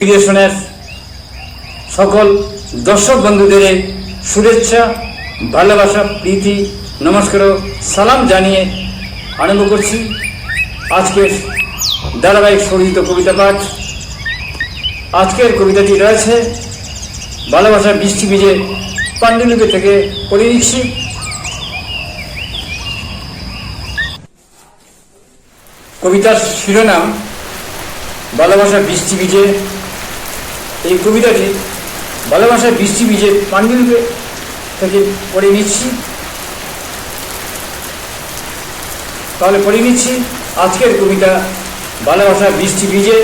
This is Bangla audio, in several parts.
ক্রিয়েশনের সকল দর্শক বন্ধুদের শুভেচ্ছা, ভালোবাসা, প্রীতি, নমস্কার সালাম জানিয়ে আরম্ভ করছি আজকের ধারাবাহিক স্বরিত কবিতা পাঠ। আজকের কবিতাটি রয়েছে, ভালোবাসা বৃষ্টি বীজে পাণ্ডুলিপি থেকে পড়ে নিচ্ছি। কবিতার শিরোনাম, ভালোবাসা বৃষ্টি বীজে এই কবিতাটি ভালোবাসায় বৃষ্টি বীজে পাণ্ডুলিপি থেকে পড়ে নিচ্ছি। তাহলে পড়ে নিচ্ছি। আজকের কবিতা ভালোবাসা বৃষ্টি বীজে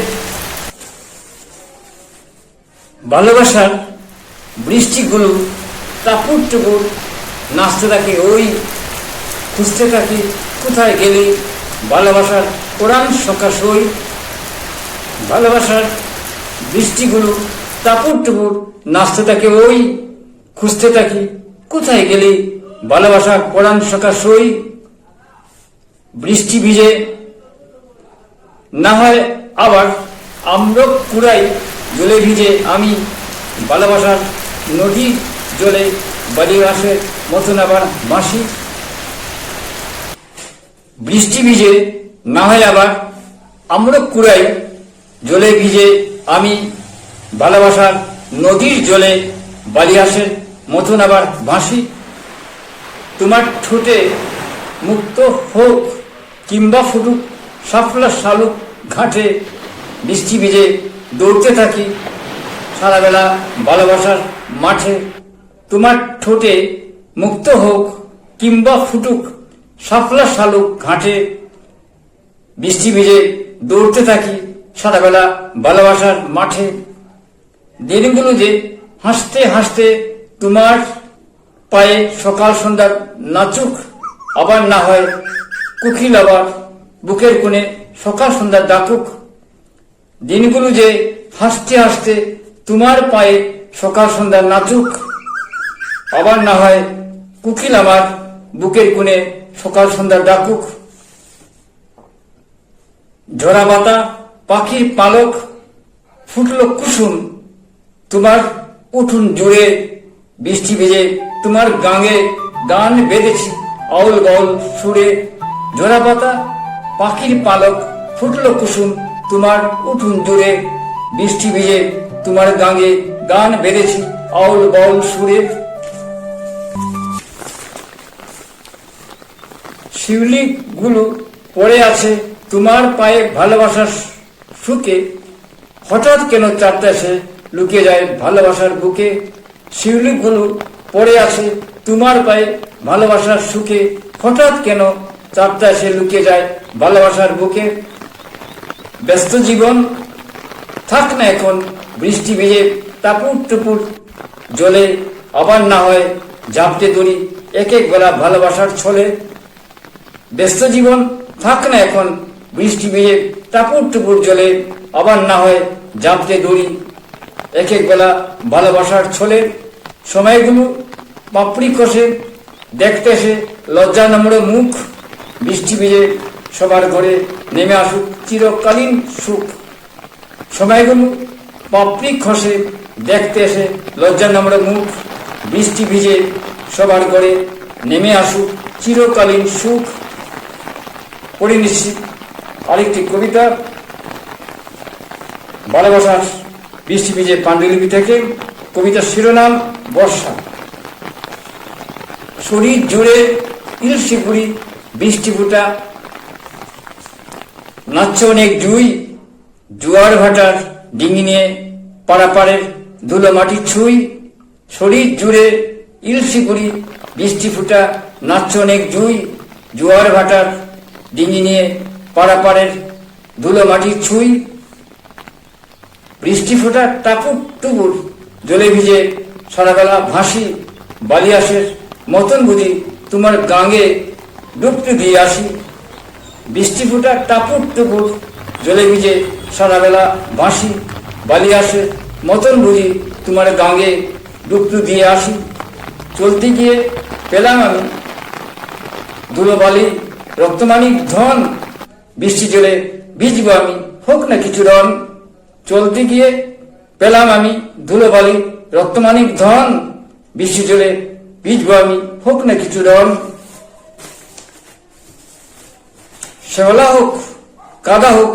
ভালোবাসার বৃষ্টিগুলো টাপুর টুপুর নাচতে থাকে ওই খুঁজতে থাকি কোথায় গেলে ভালোবাসার কোরআন সকাশ ওই ভালোবাসার বৃষ্টিগুলো টাপুর টুপুর নাচতে থাকে ওই খুঁজতে থাকি কোথায় গেলে ভালোবাসা কোরআন সকাশ ওই বৃষ্টি ভিজে না হয় আবার আমরা কুড়াই জলে ভিজে আমি ভালোবাসার নদী জলে বালিবাসের মতন আবার বাঁশি। বৃষ্টি ভিজে না হয় আবার আমরা কুড়াই জলে ভিজে আমি ভালোবাসার নদীর জলে বালিয়াসের মতন আবার ভাসি। তোমার ঠোঁটে মুক্ত হোক কিংবা ফুটুক সাফলা শালুক ঘাটে বৃষ্টি ভিজে দৌড়তে থাকি। সারাবেলা ভালোবাসার মাঠে তোমার ঠোঁটে মুক্ত হোক কিংবা ফুটুক সাফলা শালুক ঘাটে বৃষ্টি ভিজে দৌড়তে থাকি। সারাবেলা ভালোবাসার মাঠে দিনগুলো যে হাসতে হাসতে তোমার পায়ে সকাল সন্ধ্যা নাচুক, আবার না হয় কুকিল আবার বুকের কোণে সকাল সন্ধ্যা ডাকুক। দিনগুলো যে হাসতে হাসতে তোমার পায়ে সকাল সন্ধ্যা নাচুক, আবার না হয় কুকিল আমার বুকের কোণে সকাল সন্ধ্যা ডাকুক। ঝরা বাতা পাখির পালক, ফুটল কুসুম তোমার উঠুন জুড়ে বৃষ্টি ভেজে, তোমার গাঙে গান বেঁধেছি আউল বাউল সুরে। জোড়া পাতা, পাখির পালক, ফুটল কুসুম, তোমার উঠুন জুড়ে বৃষ্টি ভেজে তোমার গাঙে গান বেঁধেছি আউল বাউল সুরে। শিউলি গুলো পড়ে আছে তোমার পায়ে ভালোবাসার সুখে। হঠাৎ কেন চারটাসে লুকিয়ে যায় ভালোবাসার বুকে। শিউলিগুলো পড়ে আছে তোমার পায়ে ভালোবাসার সুখে। হঠাৎ কেন চাপটা এসে লুকিয়ে যায় ভালোবাসার বুকে? ব্যস্ত জীবন থাক না এখন, বৃষ্টি ভেজে টাপুর টুপুর জলে আবার না হয় ঝাপটে দড়ি, এক এক বেলা ভালোবাসার ছলে। ব্যস্ত জীবন থাক না এখন, বৃষ্টি ভেজে টাপুর টুপুর জলে আবার না হয় জাপতে দড়ি এক এক বেলা ভালোবাসার ছলে সময়গুলো পাপড়ি কষে, দেখতে এসে লজ্জা নম্বরে মুখ, বৃষ্টি ভেজে সবার ঘরে নেমে আসুক চিরকালীন সুখ। সময়গুলো পাপড়ি খসে দেখতে এসে লজ্জা নম্বরে মুখ, বৃষ্টি ভিজে সবার ঘরে নেমে আসুক চিরকালীন সুখ। পড়ে নিচ্ছি আরেকটি কবিতা, ভালোবাসার বৃষ্টি ভিজে পাণ্ডুলিপি থেকে কবিতার শিরোনাম বর্ষা। শরীর জুড়ে ইলসি পুরি বৃষ্টি ফুটা। নাচছে অনেক জুই, জোয়ার ভাটার ডিঙি নিয়ে পাড়াপাড়ের ধুলো মাটি ছুঁই। শরীর জুড়ে ইলসি পুরি বৃষ্টি ফুটা, নাচছে অনেক জুই, জোয়ার ভাটার ডিঙি নিয়ে পাড়াপাড়ের ধুলো মাটি ছুঁই। বৃষ্টি ফোটা টাপুর টুপুর জলে ভিজে সারাবেলা ভাসি, বালিয়াসের মতন বুঝি তোমার গাঙে ডুবতে দিয়ে আসি। বৃষ্টি ফোটা টাপুর টুপুর জলে ভিজে সারাবেলা ভাসি, বালিয়াসের মতন বুঝি তোমার গাঙে ডুবতে দিয়ে আসি। চলতে গিয়ে পেলাম আমি ধুলোবালি, রক্তমানিক ধন। বৃষ্টি জলে ভিজবো আমি, হোক না কিছু রন চলতে গিয়ে পেলাম আমি ধুলোবালি, রক্তমানিক ধন বিশ্ব জুড়ে বিজব আমি, হোক না কিছু রন শেওলা হোক, কাদা হোক,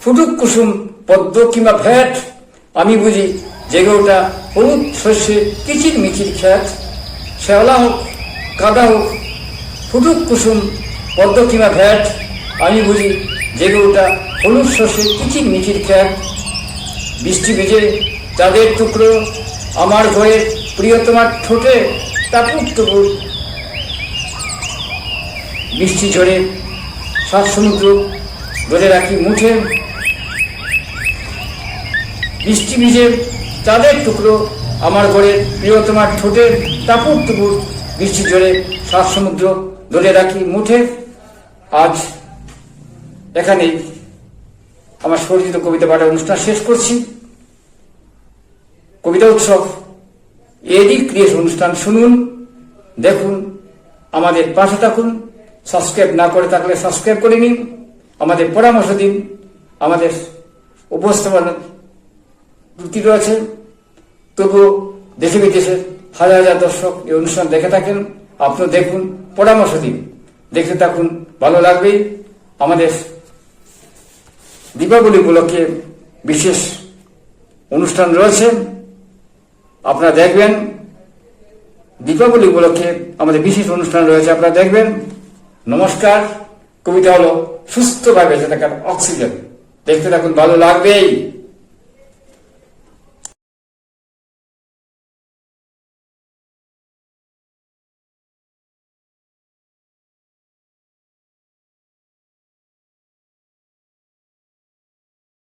ফুটুক কুসুম, পদ্ম কিংবা ভ্যাট আমি বুঝি জেগে ওঠা হলুদ শস্যে কিচির মিচির খ্যাত। শেওলা হোক, কাদা হোক, ফুটুক কুসুম, পদ্ম কিংবা ভ্যাট আমি বুঝি জেগে ওঠা হলুদ শস্যে কিচির মিচির খ্যাত। বৃষ্টি ভিজে চাঁদের টুকরো আমার ঘরের প্রিয়তমার ঠোঁটে টাপুক টুকুর বৃষ্টি ঝরে সাত সমুদ্র ধরে রাখি মুঠে। বৃষ্টি ভিজে চাঁদের টুকরো আমার ঘরের প্রিয়তমার ঠোঁটে টাপুর টুকুর বৃষ্টি ঝরে সাত সমুদ্র ধরে রাখি মুঠে। আজ এখানেই আমার সরিচিত কবিতা পাঠের অনুষ্ঠান শেষ করছি। কবিতা উৎসব এডি ক্রিয়েশন অনুষ্ঠান শুনুন, দেখুন, আমাদের পাশে থাকুন সাবস্ক্রাইব না করে থাকলে সাবস্ক্রাইব করে নিন, আমাদের পরামর্শ দিন, আমাদের উপস্থাপনা ত্রুটি রয়েছে, তবুও দেশে বিদেশে হাজার হাজার দর্শক এই অনুষ্ঠান দেখে থাকেন আপনিও দেখুন, পরামর্শ দিন, দেখতে থাকুন, ভালো লাগবেই, আমাদের দীপাবলি উপলক্ষে বিশেষ অনুষ্ঠান রয়েছে। আপনারা দেখবেন দীপাবলি উপলক্ষে আমাদের বিশেষ অনুষ্ঠান রয়েছে, আপনারা দেখবেন। নমস্কার, কবিতা হলো সুস্থভাবে বেঁচে থাকার অক্সিজেন। দেখতে থাকুন, ভালো লাগবেই।